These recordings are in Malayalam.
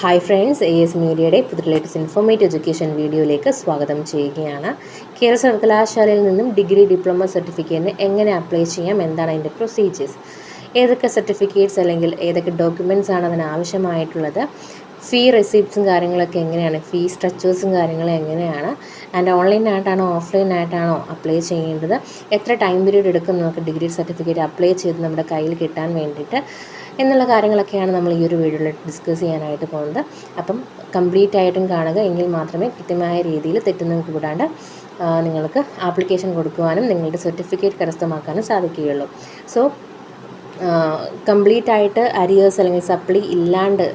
ഹായ് ഫ്രണ്ട്സ് എ എസ് മീഡിയയുടെ പുതിയ ലേറ്റസ്റ്റ് ഇൻഫോർമേറ്റീവ് എഡ്യൂക്കേഷൻ വീഡിയോയിലേക്ക് സ്വാഗതം ചെയ്യുകയാണ്. കേരള സർവകലാശാലയിൽ നിന്നും ഡിഗ്രി ഡിപ്ലോമ സർട്ടിഫിക്കറ്റിന് എങ്ങനെ അപ്ലൈ ചെയ്യാം? എന്താണ് അതിന്റെ പ്രൊസീജിയേഴ്സ് ഏതൊക്കെ സർട്ടിഫിക്കറ്റ്സ് അല്ലെങ്കിൽ ഏതൊക്കെ ഡോക്യുമെന്റ്സ് ആണ് അതിന് ആവശ്യമായിട്ടുള്ളത്? ഫീ റെസിപ്റ്റ്സും കാര്യങ്ങളൊക്കെ എങ്ങനെയാണ്? ഫീ സ്ട്രക്ചേഴ്സും കാര്യങ്ങളും എങ്ങനെയാണ്? ആൻഡ് ഓഫ്ലൈൻ ആയിട്ടാണോ അപ്ലൈ ചെയ്യേണ്ടത്? എത്ര ടൈം പീരീഡ് എടുക്കും നമുക്ക് ഡിഗ്രി സർട്ടിഫിക്കറ്റ് അപ്ലൈ ചെയ്ത് നമ്മുടെ കയ്യിൽ കിട്ടാൻ വേണ്ടിയിട്ട്? എന്നുള്ള കാര്യങ്ങളൊക്കെയാണ് നമ്മൾ ഈ ഒരു വീഡിയോയിൽ ഡിസ്കസ് ചെയ്യാനായിട്ട് പോകുന്നത്. അപ്പം കംപ്ലീറ്റ് ആയിട്ടും കാണുക. എങ്കിൽ മാത്രമേ കൃത്യമായ രീതിയിൽ തെറ്റൊന്നും കൂടാണ്ട് നിങ്ങൾക്ക് ആപ്ലിക്കേഷൻ കൊടുക്കുവാനും നിങ്ങളുടെ സർട്ടിഫിക്കറ്റ് കരസ്ഥമാക്കാനും സാധിക്കുകയുള്ളൂ. സോ കംപ്ലീറ്റ് ആയിട്ട് അരിയേഴ്സ് അല്ലെങ്കിൽ സപ്ലി ഇല്ലാണ്ട്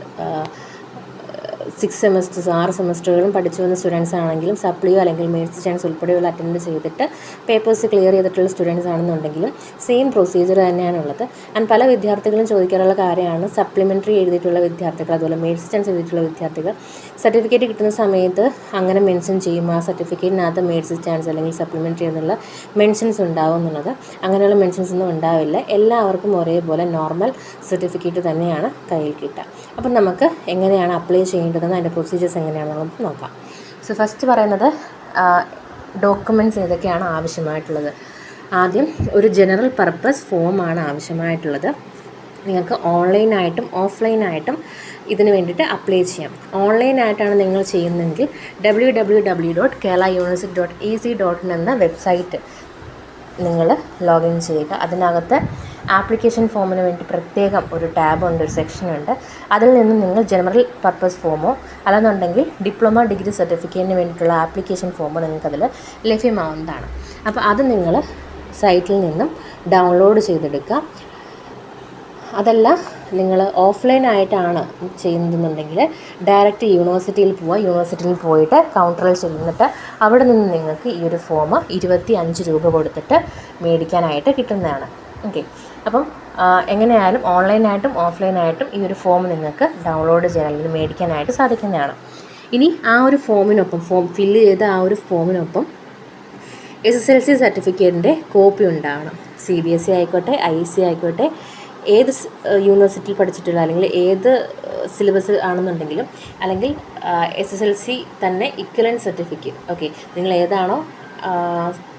സിക്സ് സെമസ്റ്റേഴ്സ് ആറ് സെമസ്റ്ററുകളും പഠിച്ചു വന്ന സ്റ്റുഡൻസ് ആണെങ്കിലും സപ്ലിയോ അല്ലെങ്കിൽ മേഴ്സ് ചാൻസ് ഉൾപ്പെടെയുള്ള അറ്റൻഡ് ചെയ്തിട്ട് പേപ്പേഴ്സ് ക്ലിയർ ചെയ്തിട്ടുള്ള സ്റ്റുഡൻസ് ആണെന്നുണ്ടെങ്കിലും സെയിം പ്രൊസീജിയർ തന്നെയാണുള്ളത് ആൻഡ് പല വിദ്യാർത്ഥികളും ചോദിക്കാറുള്ള കാര്യമാണ് സപ്ലിമെന്ററി എഴുതിയിട്ടുള്ള വിദ്യാർത്ഥികൾ അതുപോലെ മേഴ്സ് ചാൻസ് എഴുതിയിട്ടുള്ള വിദ്യാർത്ഥികൾ സർട്ടിഫിക്കറ്റ് കിട്ടുന്ന സമയത്ത് അങ്ങനെ മെൻഷൻ ചെയ്യും. ആ സർട്ടിഫിക്കറ്റിനകത്ത് മേഡ്സ് ചാൻസ് അല്ലെങ്കിൽ സപ്ലിമെന്ററി എന്നുള്ള മെൻഷൻസ് ഉണ്ടാവും എന്നുള്ളത്. അങ്ങനെയുള്ള മെൻഷൻസ് ഒന്നും ഉണ്ടാവില്ല. എല്ലാവർക്കും ഒരേപോലെ നോർമൽ സർട്ടിഫിക്കറ്റ് തന്നെയാണ് കയ്യിൽ കിട്ടുക. അപ്പം നമുക്ക് എങ്ങനെയാണ് അപ്ലൈ ചെയ്യേണ്ടതെന്ന് അതിന്റെ പ്രൊസീജിയേഴ്സ് എങ്ങനെയാണെന്നുള്ളത് നോക്കാം. സോ ഫസ്റ്റ് പറയുന്നത് ഡോക്യുമെന്റ്സ് ഏതൊക്കെയാണ് ആവശ്യമായിട്ടുള്ളത്? ആദ്യം ഒരു ജനറൽ പർപ്പസ് ഫോമാണ് ആവശ്യമായിട്ടുള്ളത്. നിങ്ങൾക്ക് ഓൺലൈനായിട്ടും ഓഫ്ലൈനായിട്ടും ഇതിന് വേണ്ടിയിട്ട് അപ്ലൈ ചെയ്യാം. ഓൺലൈനായിട്ടാണ് നിങ്ങൾ ചെയ്യുന്നതെങ്കിൽ W W W dot Kerala university dot C dot in എന്ന വെബ്സൈറ്റ് നിങ്ങൾ ലോഗിൻ ചെയ്യുക. അതിനകത്ത് ആപ്ലിക്കേഷൻ ഫോമിന് വേണ്ടി പ്രത്യേകം ഒരു ടാബ് ഉണ്ട് ഒരു സെക്ഷൻ ഉണ്ട്. അതിൽ നിന്ന് നിങ്ങൾ ജനറൽ പർപ്പസ് ഫോമോ അല്ലെന്നുണ്ടെങ്കിൽ ഡിപ്ലോമ ഡിഗ്രി സർട്ടിഫിക്കറ്റിന് വേണ്ടിയിട്ടുള്ള ആപ്ലിക്കേഷൻ ഫോമോ നിങ്ങൾക്കതിൽ ലഭ്യമാവുന്നതാണ്. അപ്പോൾ അത് നിങ്ങൾ സൈറ്റിൽ നിന്നും ഡൗൺലോഡ് ചെയ്തെടുക്കുക. അതല്ല നിങ്ങൾ ഓഫ്ലൈൻ ആയിട്ടാണ് ചെയ്യുന്നതെന്നുണ്ടെങ്കിൽ ഡയറക്റ്റ് യൂണിവേഴ്സിറ്റിയിൽ പോവുക യൂണിവേഴ്സിറ്റിയിൽ പോയിട്ട് കൗണ്ടറിൽ ചെന്നിട്ട് അവിടെ നിന്ന് നിങ്ങൾക്ക് ഈ ഒരു ഫോം ഇരുപത്തി അഞ്ച് രൂപ കൊടുത്തിട്ട് മേടിക്കാനായിട്ട് കിട്ടുന്നതാണ്. ഓക്കെ അപ്പം എങ്ങനെയായാലും ഓൺലൈനായിട്ടും ഓഫ്ലൈനായിട്ടും ഈ ഒരു ഫോം നിങ്ങൾക്ക് ഡൗൺലോഡ് ചെയ്യാൻ അല്ലെങ്കിൽ മേടിക്കാനായിട്ട് സാധിക്കുന്നതാണ്. ഇനി ആ ഒരു ഫോമിനൊപ്പം ഫോം ഫില്ല് ചെയ്ത ആ ഒരു ഫോമിനൊപ്പം എസ് എസ് എൽ സി സർട്ടിഫിക്കറ്റിന്റെ കോപ്പി ഉണ്ടാവണം. സി ബി എസ് സി ആയിക്കോട്ടെ ഐ സി ആയിക്കോട്ടെ ഏത് യൂണിവേഴ്സിറ്റിയിൽ പഠിച്ചിട്ടുള്ള അല്ലെങ്കിൽ ഏത് സിലബസ് ആണെന്നുണ്ടെങ്കിലും അല്ലെങ്കിൽ എസ് എസ് എൽ സി തന്നെ ഇക്വലൻ സർട്ടിഫിക്കറ്റ് ഓക്കെ നിങ്ങൾ ഏതാണോ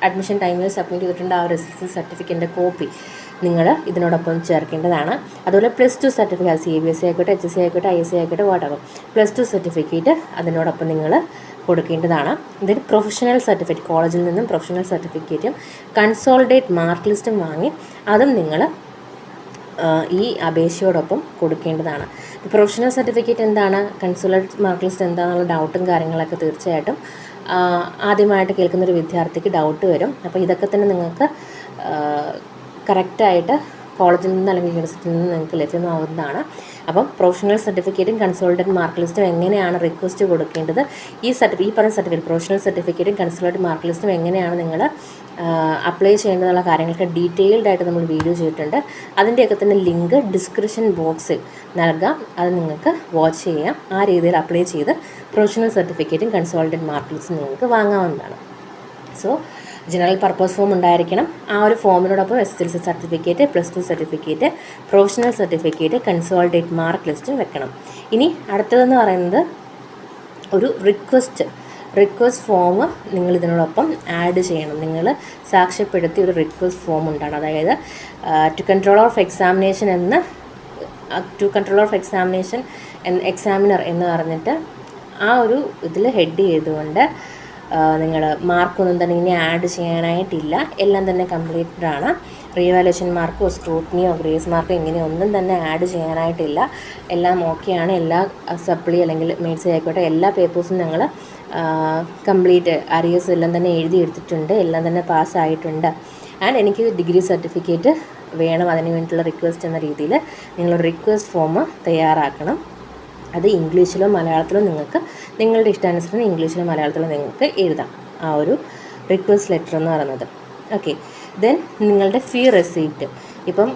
അഡ്മിഷൻ ടൈമിൽ സബ്മിറ്റ് ചെയ്തിട്ടുണ്ട് ആ ഒരു എസ് എസ് എൽ സർട്ടിഫിക്കറ്റിന്റെ കോപ്പി നിങ്ങൾ ഇതിനോടൊപ്പം ചേർക്കേണ്ടതാണ്. അതുപോലെ plus two certificate C B S C ആയിക്കോട്ടെ എച്ച് എസ് സി ആയിക്കോട്ടെ ഐ എസ് സി ആയിക്കോട്ടെ വാട്ടവർ പ്ലസ് ടു സർട്ടിഫിക്കറ്റ് അതിനോടൊപ്പം നിങ്ങൾ കൊടുക്കേണ്ടതാണ്. ഇതിന് പ്രൊഫഷണൽ സർട്ടിഫിക്കറ്റ് കോളേജിൽ നിന്നും പ്രൊഫഷണൽ സർട്ടിഫിക്കറ്റും കൺസോൾഡേറ്റ് മാർക്ക് ലിസ്റ്റും വാങ്ങി അതും നിങ്ങൾ ഈ അപേക്ഷയോടൊപ്പം കൊടുക്കേണ്ടതാണ്. പ്രൊഫഷണൽ സർട്ടിഫിക്കറ്റ് എന്താണ്? കൺസുലേറ്റ് മാർക്ക് ലിസ്റ്റ് എന്താണെന്നുള്ള ഡൗട്ടും കാര്യങ്ങളൊക്കെ തീർച്ചയായിട്ടും ആദ്യമായിട്ട് കേൾക്കുന്ന ഒരു വിദ്യാർത്ഥിക്ക് ഡൗട്ട് വരും. അപ്പോൾ ഇതൊക്കെ തന്നെ നിങ്ങൾക്ക് കറക്റ്റായിട്ട് കോളേജിൽ നിന്ന് അല്ലെങ്കിൽ യൂണിവേഴ്സിറ്റിയിൽ നിന്ന് നിങ്ങൾക്ക് ലഭ്യമാവുന്നതാണ്. അപ്പം പ്രൊഫഷണൽ സർട്ടിഫിക്കറ്റും കൺസൾട്ടന്റ് മാർക്ക് ലിസ്റ്റും എങ്ങനെയാണ് റിക്വസ്റ്റ് കൊടുക്കേണ്ടത്? ഈ സർട്ടിഫി ഈ പറഞ്ഞ സർട്ടിഫിക്കറ്റ് പ്രൊഫഷണൽ സർട്ടിഫിക്കറ്റും കൺസൾട്ടന്റ് മാർക്ക് ലിസ്റ്റും എങ്ങനെയാണ് നിങ്ങൾ അപ്ലൈ ചെയ്യേണ്ടതുള്ള കാര്യങ്ങൾക്ക് ഡീറ്റെയിൽഡ് ആയിട്ട് നമ്മൾ വീഡിയോ ചെയ്തിട്ടുണ്ട്. അതിന്റെയൊക്കെ തന്നെ ലിങ്ക് ഡിസ്ക്രിപ്ഷൻ ബോക്സിൽ നൽകാം. അത് നിങ്ങൾക്ക് വാച്ച് ചെയ്യാം. ആ രീതിയിൽ അപ്ലൈ ചെയ്ത് പ്രൊഫഷണൽ സർട്ടിഫിക്കറ്റും കൺസൾട്ടന്റ് മാർക്ക് ലിസ്റ്റും നിങ്ങൾക്ക് വാങ്ങാവുന്നതാണ്. സോ ജനറൽ പർപ്പസ് ഫോം ഉണ്ടായിരിക്കണം. ആ ഒരു ഫോമിനോടൊപ്പം S L C certificate plus two certificate professional certificate consolidate mark ലിസ്റ്റും വെക്കണം. ഇനി അടുത്തതെന്ന് പറയുന്നത് ഒരു റിക്വസ്റ്റ് റിക്വസ്റ്റ് ഫോം നിങ്ങൾ ഇതിനോടൊപ്പം ആഡ് ചെയ്യണം. നിങ്ങൾ സാക്ഷ്യപ്പെടുത്തി ഒരു റിക്വസ്റ്റ് ഫോം ഉണ്ടാണ്. അതായത് ടു കൺട്രോൾ ഓഫ് എക്സാമിനേഷൻ എന്ന് to control of examination examiner എന്ന് പറഞ്ഞിട്ട് ആ ഒരു ഇതിൽ ഹെഡ് ചെയ്തുകൊണ്ട് നിങ്ങൾ മാർക്കൊന്നും തന്നെ ഇനി ആഡ് ചെയ്യാനായിട്ടില്ല. എല്ലാം തന്നെ കംപ്ലീറ്റഡ് ആണ്. റീവാലുവേഷൻ മാർക്കോ സ്ക്രൂട്ടിനിയോ ഗ്രേസ് മാർക്കോ ഇങ്ങനെയൊന്നും തന്നെ ആഡ് ചെയ്യാനായിട്ടില്ല. എല്ലാം ഓക്കെയാണ് എല്ലാ സപ്ലി അല്ലെങ്കിൽ മേഡ്സി ആയിക്കോട്ടെ എല്ലാ പേപ്പേഴ്സും ഞങ്ങൾ കംപ്ലീറ്റ് അരിയേഴ്സ് എല്ലാം തന്നെ എഴുതി എടുത്തിട്ടുണ്ട്. എല്ലാം തന്നെ പാസ്സായിട്ടുണ്ട് ആൻഡ് എനിക്ക് ഡിഗ്രി സർട്ടിഫിക്കറ്റ് വേണം. അതിന് വേണ്ടിയിട്ടുള്ള റിക്വസ്റ്റ് എന്ന രീതിയിൽ നിങ്ങളൊരു റിക്വസ്റ്റ് ഫോം തയ്യാറാക്കണം. അത് ഇംഗ്ലീഷിലോ മലയാളത്തിലോ നിങ്ങൾക്ക് നിങ്ങളുടെ ഇഷ്ടാനുസരണം ഇംഗ്ലീഷിലോ മലയാളത്തിലോ നിങ്ങൾക്ക് എഴുതാം. ആ ഒരു റിക്വസ്റ്റ് ലെറ്റർ എന്ന് പറയുന്നത്. ഓക്കെ ദെൻ നിങ്ങളുടെ ഫീ റെസീപ്റ്റ് ഇപ്പം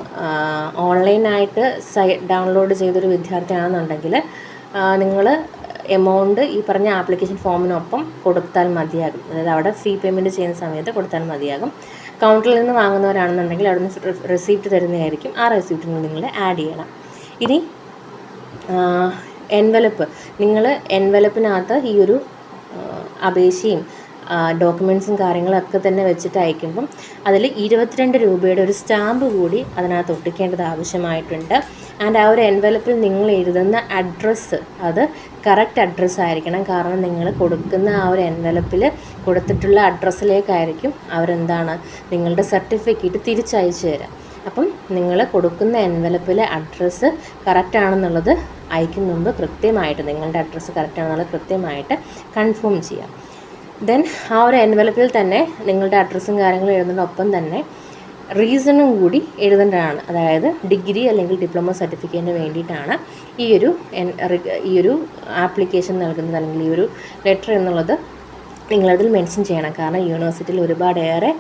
ഓൺലൈനായിട്ട് സൈ ഡൗൺലോഡ് ചെയ്തൊരു വിദ്യാർത്ഥിയാണെന്നുണ്ടെങ്കിൽ നിങ്ങൾ എമൗണ്ട് ഈ പറഞ്ഞ ആപ്ലിക്കേഷൻ ഫോമിനൊപ്പം കൊടുത്താൽ മതിയാകും. അതായത് അവിടെ ഫീ പേയ്മെന്റ് ചെയ്യുന്ന സമയത്ത് കൊടുത്താൽ മതിയാകും. കൗണ്ടറിൽ നിന്ന് വാങ്ങുന്നവരാണെന്നുണ്ടെങ്കിൽ അവിടെ നിന്ന് റെസീപ്റ്റ് തരുന്നതായിരിക്കും. ആ റെസീപ്റ്റിന് നിങ്ങൾ ആഡ് ചെയ്യണം. ഇനി എൻവലപ്പ് നിങ്ങൾ എൻവലപ്പിനകത്ത് ഈ ഒരു അപേക്ഷയും ഡോക്യുമെൻസും കാര്യങ്ങളൊക്കെ തന്നെ വെച്ചിട്ട് അയക്കുമ്പം അതിൽ ഇരുപത്തിരണ്ട് രൂപയുടെ ഒരു സ്റ്റാമ്പ് കൂടി അതിനകത്ത് ഒട്ടിക്കേണ്ടത് ആവശ്യമായിട്ടുണ്ട്. ആൻഡ് ആ ഒരു എൻവലപ്പിൽ നിങ്ങൾ എഴുതുന്ന അഡ്രസ്സ് അത് കറക്റ്റ് അഡ്രസ്സ് ആയിരിക്കണം. കാരണം നിങ്ങൾ കൊടുക്കുന്ന ആ ഒരു എൻവലപ്പിൽ കൊടുത്തിട്ടുള്ള അഡ്രസ്സിലേക്കായിരിക്കും അവരെന്താണ് നിങ്ങളുടെ സർട്ടിഫിക്കറ്റ് തിരിച്ചയച്ചു തരാം. അപ്പം നിങ്ങൾ കൊടുക്കുന്ന എൻവലപ്പിലെ അഡ്രസ്സ് കറക്റ്റ് ആണെന്നുള്ളത് അയക്കും മുമ്പ് കൃത്യമായിട്ട് നിങ്ങളുടെ അഡ്രസ്സ് കറക്റ്റ് ആണെന്നുള്ളത് കൃത്യമായിട്ട് കൺഫേം ചെയ്യാം. ദെൻ ആ ഒരു എൻവലപ്പിൽ തന്നെ നിങ്ങളുടെ അഡ്രസ്സും കാര്യങ്ങളും എഴുതുന്നതിനൊപ്പം തന്നെ റീസണും കൂടി എഴുതേണ്ടതാണ്. അതായത് ഡിഗ്രി അല്ലെങ്കിൽ ഡിപ്ലോമ സർട്ടിഫിക്കറ്റിന് വേണ്ടിയിട്ടാണ് ഈ ഒരു ഈ ഒരു ആപ്ലിക്കേഷൻ നൽകുന്നത് അല്ലെങ്കിൽ ഈ ഒരു ലെറ്റർ എന്നുള്ളത് നിങ്ങളതിൽ മെൻഷൻ ചെയ്യണം. കാരണം യൂണിവേഴ്സിറ്റിയിൽ ഒരുപാടേറെ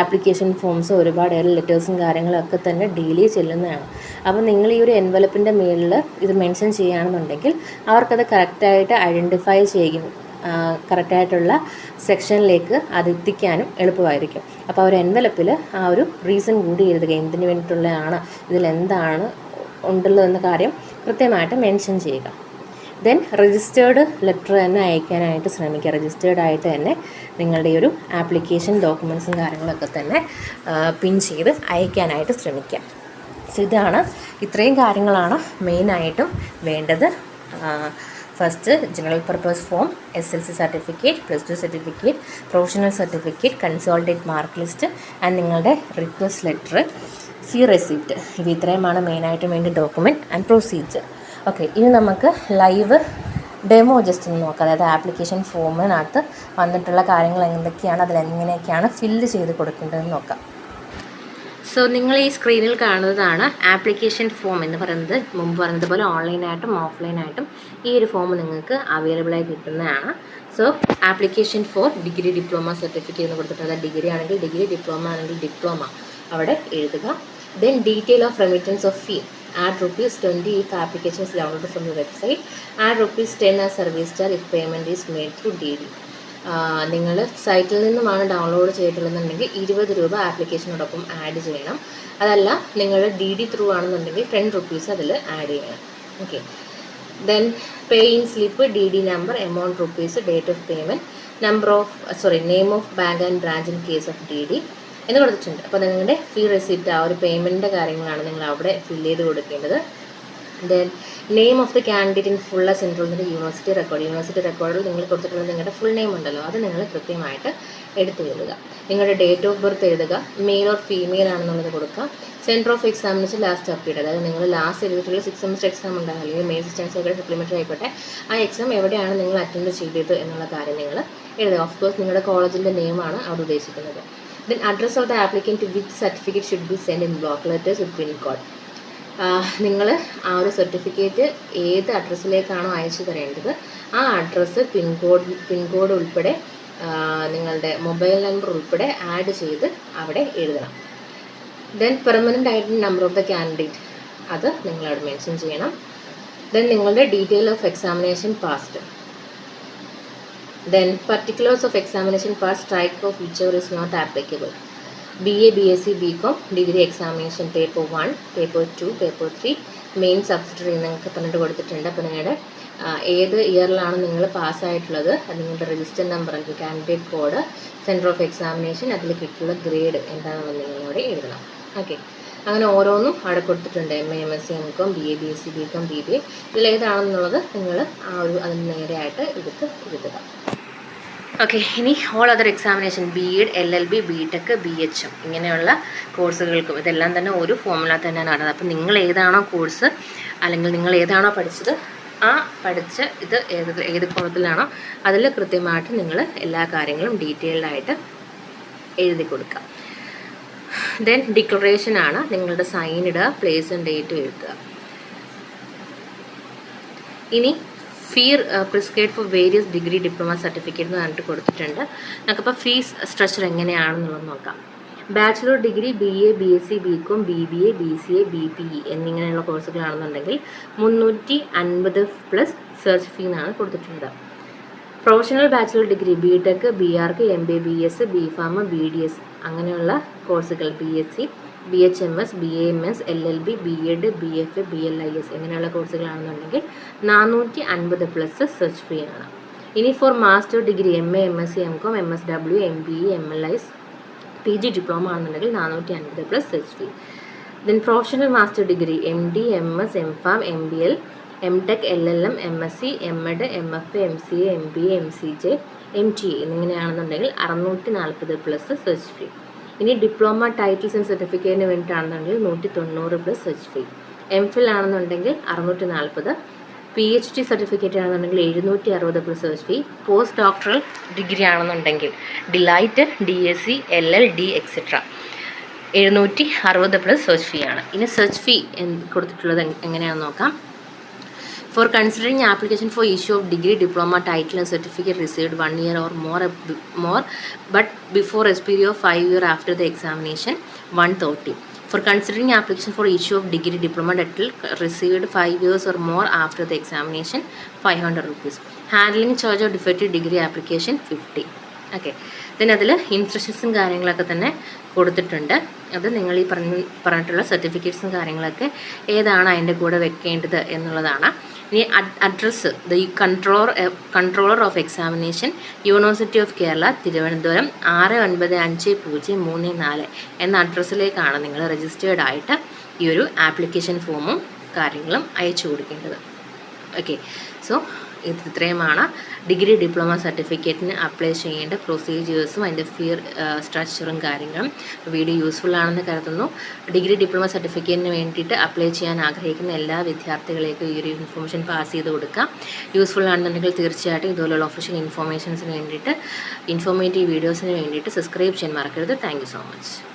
ആപ്ലിക്കേഷൻ ഫോംസ് ഒരുപാടേറെ ലെറ്റേഴ്സും കാര്യങ്ങളും ഒക്കെ തന്നെ ഡെയിലി ചെല്ലുന്നതാണ്. അപ്പോൾ നിങ്ങൾ ഈ ഒരു എൻവലപ്പിന്റെ മേളിൽ ഇത് മെൻഷൻ ചെയ്യുകയാണെന്നുണ്ടെങ്കിൽ അവർക്കത് കറക്റ്റായിട്ട് ഐഡന്റിഫൈ ചെയ്യും. കറക്റ്റായിട്ടുള്ള സെക്ഷനിലേക്ക് അത് എത്തിക്കാനും എളുപ്പമായിരിക്കും. അപ്പോൾ ആ ഒരു എൻവലപ്പിൽ ആ ഒരു റീസൺ കൂടി എഴുതുക. എന്തിനു വേണ്ടിയിട്ടുള്ളതാണ് ഇതിൽ എന്താണ് എന്ന കാര്യം കൃത്യമായിട്ട് മെൻഷൻ ചെയ്യുക. ദെൻ രജിസ്റ്റേർഡ് ലെറ്റർ തന്നെ അയക്കാനായിട്ട് ശ്രമിക്കുക. രജിസ്റ്റേർഡ് ആയിട്ട് തന്നെ നിങ്ങളുടെ ഒരു ആപ്ലിക്കേഷൻ ഡോക്യുമെൻസും കാര്യങ്ങളൊക്കെ തന്നെ പിൻ ചെയ്ത് അയക്കാനായിട്ട് ശ്രമിക്കുക. സോ ഇതാണ് ഇത്രയും കാര്യങ്ങളാണ് മെയിനായിട്ടും വേണ്ടത്. First general purpose form S L C certificate plus two certificate professional certificate consolidate mark list and നിങ്ങളുടെ റിക്വസ്റ്റ് ലെറ്റർ ഫീ റെസിപ്റ്റ് ഇത് ഇത്രയുമാണ് മെയിനായിട്ടും വേണ്ട ഡോക്യുമെന്റ് ആൻഡ് പ്രൊസീജിയർ ഓക്കെ ഇനി നമുക്ക് ലൈവ് ഡെമോ ജസ്റ്റ് ഒന്ന് നോക്കാം. അതായത് ആപ്ലിക്കേഷൻ ഫോമിനകത്ത് വന്നിട്ടുള്ള കാര്യങ്ങൾ എന്തൊക്കെയാണ് അതിൽ എങ്ങനെയൊക്കെയാണ് ഫില്ല് ചെയ്ത് കൊടുക്കേണ്ടതെന്ന് നോക്കാം. സോ നിങ്ങൾ ഈ സ്ക്രീനിൽ കാണുന്നതാണ് ആപ്ലിക്കേഷൻ ഫോം എന്ന് പറയുന്നത്. മുമ്പ് പറഞ്ഞതുപോലെ ഓൺലൈനായിട്ടും ഓഫ്ലൈനായിട്ടും ഈ ഒരു ഫോം നിങ്ങൾക്ക് അവൈലബിളായി കിട്ടുന്നതാണ്. So application for degree diploma certificate എന്ന് കൊടുത്തിട്ടുണ്ട് ഡിഗ്രി ആണെങ്കിൽ ഡിഗ്രി ഡിപ്ലോമ ആണെങ്കിൽ ഡിപ്ലോമ അവിടെ എഴുതുക. Then detail of remittance of fee add rupees twenty if applications download from the website add rupees ten ആ service charge charge if is is through through DD നിങ്ങൾ സൈറ്റിൽ നിന്നുമാണ് ഡൗൺലോഡ് ചെയ്തിട്ടുള്ളതെന്നുണ്ടെങ്കിൽ ഇരുപത് രൂപ ആപ്ലിക്കേഷനോടൊപ്പം ആഡ് ചെയ്യണം. അതല്ല നിങ്ങൾ ഡി ഡി ത്രൂ ആണെന്നുണ്ടെങ്കിൽ ടെൻ റുപ്പീസ് അതിൽ ആഡ് ചെയ്യണം. Okay then paying slip D D number amount rupees date of payment number of sorry name of bank and branch in case of D D എന്ന് കൊടുത്തിട്ടുണ്ട്. അപ്പോൾ നിങ്ങളുടെ ഫീ റെസിപ്റ്റ് ആ ഒരു പേയ്മെന്റിന്റെ കാര്യങ്ങളാണ് നിങ്ങൾ അവിടെ ഫിൽ ചെയ്ത് കൊടുക്കേണ്ടത്. Then name of the candidate in full നിന്ന് യൂണിവേഴ്സിറ്റി റെക്കോർഡ് യൂണിവേഴ്സിറ്റി റെക്കോർഡിൽ നിങ്ങൾ കൊടുത്തിട്ടുള്ള നിങ്ങളുടെ ഫുൾ നെയിം ഉണ്ടല്ലോ. അത് നിങ്ങൾ കൃത്യമായിട്ട് എടുത്തു എഴുതുക നിങ്ങളുടെ ഡേറ്റ് ഓഫ് ബർത്ത് എഴുതുക. മെയിൽ ഓർ ഫീമെയിൽ ആണെന്നുള്ളത് കൊടുക്കുക. Centre of examination last appeared അതായത് നിങ്ങൾ ലാസ്റ്റ് എഴുതിയിട്ടുള്ള സിക്സ് സെമസ്റ്റർ എക്സാം ഉണ്ടാകും. അല്ലെങ്കിൽ മെയിൻ സിസ്റ്റൻസ് ഒക്കെ സപ്ലിമെന്ററി ആയിക്കോട്ടെ. ആ എക്സാം എവിടെയാണ് നിങ്ങൾ അറ്റൻഡ് ചെയ്തത് എന്നുള്ള കാര്യം നിങ്ങൾ എഴുതുക. ഓഫ് കോഴ്സ് നിങ്ങളുടെ കോളേജിന്റെ നെയിമാണ് അവിടെ ഉദ്ദേശിക്കുന്നത്. Then address of the applicant with certificate should be send in block letters with pin code നിങ്ങൾ ആ ഒരു സർട്ടിഫിക്കറ്റ് ഏത് അഡ്രസ്സിലേക്കാണോ അയച്ചു തരേണ്ടത് ആ അഡ്രസ്സ് പിൻകോഡ് പിൻകോഡ് ഉൾപ്പെടെ നിങ്ങളുടെ മൊബൈൽ നമ്പർ ഉൾപ്പെടെ ആഡ് ചെയ്ത് അവിടെ എഴുതണം. ദെൻ പെർമനന്റ് ആയിട്ട് നമ്പർ ഓഫ് ദ കാൻഡിഡേറ്റ് അത് നിങ്ങളവിടെ മെൻഷൻ ചെയ്യണം. ദെൻ നിങ്ങളുടെ detail of examination past then particulars of examination pass strike off whichever is not applicable B A B S C B com degree examination paper one paper two paper three main subsidiary നിങ്ങൾക്ക് പറഞ്ഞിട്ട് കൊടുത്തിട്ടുണ്ട്. അപ്പോൾ നിങ്ങളുടെ ഏത് ഇയറിലാണ് നിങ്ങൾ പാസ്സായിട്ടുള്ളത്? അത് നിങ്ങളുടെ രജിസ്റ്റർ നമ്പർ അല്ലെങ്കിൽ candidate code centre of examination അതിൽ കിട്ടിയുള്ള ഗ്രേഡ് എന്താണെന്ന് നിങ്ങളിവിടെ എഴുതണം. ഓക്കെ അങ്ങനെ ഓരോന്നും അവിടെ കൊടുത്തിട്ടുണ്ട്. M A M S C M com B A B S C B com B B A ഇതിലേതാണെന്നുള്ളത് നിങ്ങൾ ആ ഒരു അതിന് നേരെയായിട്ട് എടുത്ത് എഴുതുക. ഓക്കെ ഇനി all other examination B ed L L B B tech B H ഇങ്ങനെയുള്ള കോഴ്സുകൾക്കും ഇതെല്ലാം തന്നെ ഒരു ഫോമുല തന്നെയാണ് നടന്നത്. അപ്പം നിങ്ങൾ ഏതാണോ കോഴ്സ് അല്ലെങ്കിൽ നിങ്ങൾ ഏതാണോ പഠിച്ചത് ആ പഠിച്ച ഇത് ഏത് ഏത് കോളത്തിലാണോ അതിൽ കൃത്യമായിട്ട് നിങ്ങൾ എല്ലാ കാര്യങ്ങളും ഡീറ്റെയിൽഡായിട്ട് എഴുതി കൊടുക്കുക. ദെൻ ഡിക്ലറേഷൻ ആണ് നിങ്ങളുടെ സൈൻ ഇടുക പ്ലേസ് ആൻഡ് ഡേറ്റ് എഴുതുക. ഇനി fees prescribe for various degree diploma certificate എന്ന് പറഞ്ഞിട്ട് കൊടുത്തിട്ടുണ്ട്. നമുക്കപ്പോൾ ഫീസ് സ്ട്രക്ചർ എങ്ങനെയാണെന്നുള്ളത് നോക്കാം. Bachelor degree B A B S C B com B B A B C A B P E എന്നിങ്ങനെയുള്ള കോഴ്സുകളാണെന്നുണ്ടെങ്കിൽ മുന്നൂറ്റി അൻപത് പ്ലസ് സെർച്ച് ഫീ എന്നാണ് കൊടുത്തിട്ടുള്ളത്. Professional bachelor degree B tech B arch M B B S B pharm B D S അങ്ങനെയുള്ള കോഴ്സുകൾ B S C B H M S B A M S L L B B ed B F B L I S ഇങ്ങനെയുള്ള കോഴ്സുകളാണെന്നുണ്ടെങ്കിൽ നാനൂറ്റി അൻപത് പ്ലസ് സെർച്ച് ഫീ ആണ്. ഇനി for master degree M A M S C M com M S W M B M L IS P G diploma ആണെന്നുണ്ടെങ്കിൽ നാനൂറ്റി അൻപത് plus search fee then professional master degree M D M S M pharm M B L M tech L L M M S C M ed M F M C A M B A M C J M T എന്നിങ്ങനെയാണെന്നുണ്ടെങ്കിൽ അറുന്നൂറ്റി നാൽപ്പത് പ്ലസ് സെർച്ച് ഫീ ഇനി ഡിപ്ലോമ ടൈറ്റിൽസ് ആൻഡ് സർട്ടിഫിക്കറ്റിന് വേണ്ടിയിട്ടാണെന്നുണ്ടെങ്കിൽ നൂറ്റി തൊണ്ണൂറ് plus search fee M phil ആണെന്നുണ്ടെങ്കിൽ അറുന്നൂറ്റി നാൽപ്പത് പി എച്ച് ഡി സർട്ടിഫിക്കറ്റ് ആണെന്നുണ്ടെങ്കിൽ എഴുന്നൂറ്റി അറുപത് plus search fee post doctoral degree ആണെന്നുണ്ടെങ്കിൽ D Litt D S C L L D etcetera എഴുന്നൂറ്റി അറുപത് പ്ലസ് സെർച്ച് ഫീ ആണ്. ഇനി സെർച്ച് ഫീ കൊടുത്തിട്ടുള്ളത് എങ്- എങ്ങനെയാണെന്ന് നോക്കാം. For considering application for issue of degree, diploma, title and certificate received one year or more, more but before expiry of five year after the examination, 130. For considering application for issue of degree, diploma, title received five years or more after the examination, 500 rupees. Handling charge of defective degree application, 50. Okay then അതിൽ ഇൻസ്ട്രക്ഷൻസും കാര്യങ്ങളൊക്കെ തന്നെ കൊടുത്തിട്ടുണ്ട് അത് നിങ്ങൾ ഈ പറഞ്ഞ പറഞ്ഞിട്ടുള്ള സർട്ടിഫിക്കറ്റ്സും കാര്യങ്ങളൊക്കെ ഏതാണ് അതിന്റെ കൂടെ വെക്കേണ്ടത് എന്നുള്ളതാണ് ഇനി address the controller controller of examination university of Kerala Thiruvananthapuram ആറ് ഒൻപത് അഞ്ച് പൂജ്യം മൂന്ന് നാല് എന്ന അഡ്രസ്സിലേക്കാണ് നിങ്ങൾ രജിസ്റ്റേർഡ് ആയിട്ട് ഈ ഒരു ആപ്ലിക്കേഷൻ ഫോമും കാര്യങ്ങളും അയച്ചു കൊടുക്കേണ്ടത്. ഓക്കെ സോ ഇത് ഇത്രയുമാണ്. ഡിഗ്രി ഡിപ്ലോമ സർട്ടിഫിക്കറ്റിന് അപ്ലൈ ചെയ്യേണ്ട പ്രൊസീജിയേഴ്സും അതിന്റെ ഫിയർ സ്ട്രക്ചറും കാര്യങ്ങളും വീഡിയോ യൂസ്ഫുൾ ആണെന്ന് കരുതുന്നു. ഡിഗ്രി ഡിപ്ലോമ സർട്ടിഫിക്കറ്റിന് വേണ്ടിയിട്ട് അപ്ലൈ ചെയ്യാൻ ആഗ്രഹിക്കുന്ന എല്ലാ വിദ്യാർത്ഥികളേക്കും ഈ ഒരു ഇൻഫോർമേഷൻ പാസ് ചെയ്ത് കൊടുക്കാം. യൂസ്ഫുൾ ആണെന്നുണ്ടെങ്കിൽ തീർച്ചയായിട്ടും ഇതുപോലുള്ള ഒഫീഷ്യൽ ഇൻഫോർമേഷൻസിന് വേണ്ടിയിട്ട് ഇൻഫോർമേറ്റീവ് വീഡിയോസിന് വേണ്ടിയിട്ട് സബ്സ്ക്രൈബ് ചെയ്യാൻ മറക്കരുത്. Thank so much